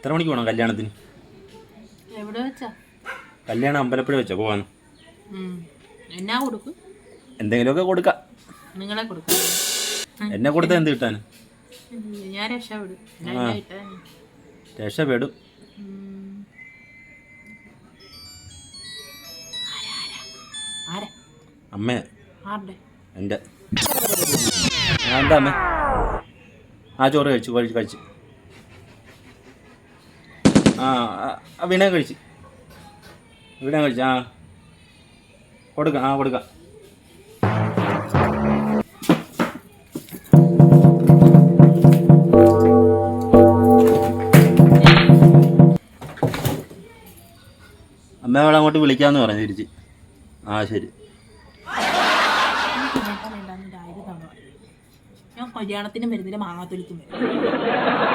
എത്ര മണിക്ക് പോകണം കല്യാണത്തിന്? എവിടെ വെച്ചാ? കല്യാണം അമ്പലപ്പുഴ വെച്ചാ പോവാന്ന്. ഉം. എന്നാ കൊടുക്കും? എന്തെങ്കിലുമൊക്കെ കൊടുക്കാം. നിങ്ങളെ കൊടുക്കാം. എന്നെ കൊടുത്താൽ എന്ത് കിട്ടാൻ? ഞാൻ രക്ഷപ്പെടും? രക്ഷപ്പെടും. അമ്മേ. എന്റെ. എന്താ അമ്മേ? ആ ചോറ് കഴിച്ചു കഴിച്ചു കഴിച്ചു. ആ വീണ കഴിച്ച്. വീണ കഴിച്ചു ആ. കൊടുക്കാം ആ കൊടുക്കാം. അമ്മയോടെ അങ്ങോട്ട് വിളിക്കാമെന്ന് പറഞ്ഞു തിരിച്ച്. ആ ശരി. ഞാൻ കല്യാണത്തിനും വരുന്നില്ല മാങ്ങാത്തൊലിക്കും വരും.